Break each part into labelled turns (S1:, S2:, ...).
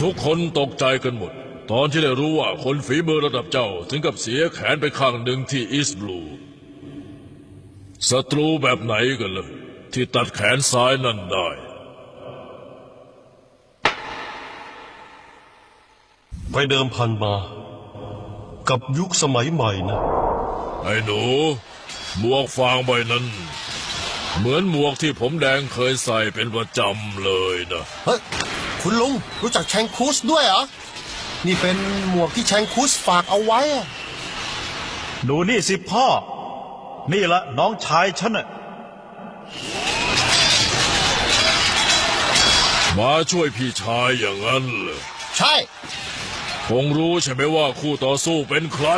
S1: ทุกคนตกใจกันหมด ตอนที่ได้รู้ว่าคนฝีมือระดับเจ้าถึงกับเสียแขนไปข้างหนึ่งที่อีสต์บลูศัตรูแบบไหนกันเลยที่ตัดแขนซ้ายนั่นได้
S2: ไปเดิมพันมา กับยุคสมัยใหม่นะ
S1: ไอ้หนูหมวกฟางใบนั้น เหมือนหมวกที่ผมแดงเคยใส่เป็นประจำเลยนะ
S3: เฮ้ย คุณลุงรู้จักแชงคูสด้วยเหรอ นี่เป็นหมวกที่แชงคูสฝากเอาไว้อะ
S4: ดูนี่สิพ่อ นี่ละน้องชายฉันน่ะ
S1: มาช่วยพี่ชายอย่างนั้นเลย
S3: ใช่
S1: คงรู้ใช่ไหมว่าคู่ต่อสู้เป็นใคร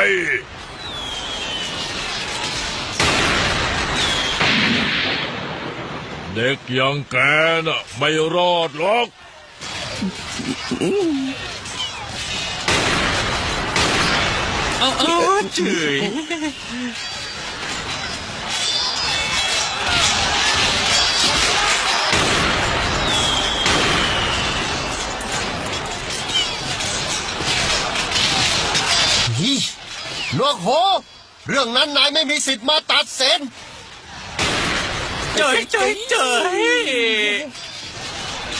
S1: เด็กอย่างแกน่ะไม่รอดหรอก
S5: เออเออเฉย
S3: ยี่ลวกโหเรื่องนั้นนายไม่มีสิทธิ์มาตัดสิน
S5: เฉยเฉยเฉย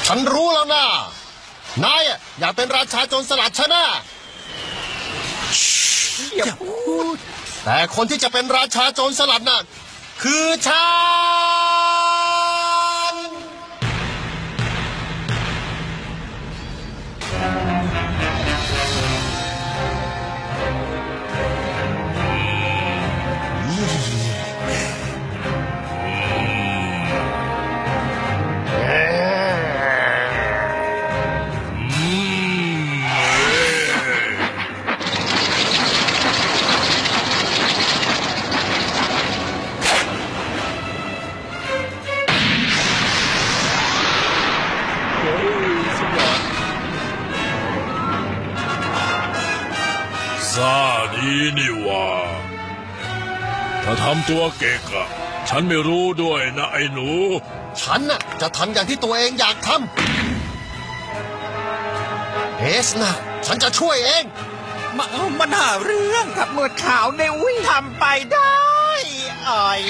S3: ฉันรู้แล้วนะ นายอะอยากเป็นราชาโจรสลัดชนะ
S5: อย่าพูด
S3: แต่คนที่จะเป็นราชาโจรสลัดน่ะ คือฉัน
S1: ซาดีนี่ว่าถ้าทำตัวเก่งอะฉันไม่รู้ด้วยนะไอ้หนู
S3: ฉันน่ะจะทำอย่างที่ตัวเองอยากทำเอสนะฉันจะช่วยเอง
S5: มามันหาเรื่องกับหนวดขาวในวิ่งทำไปได้อ่อย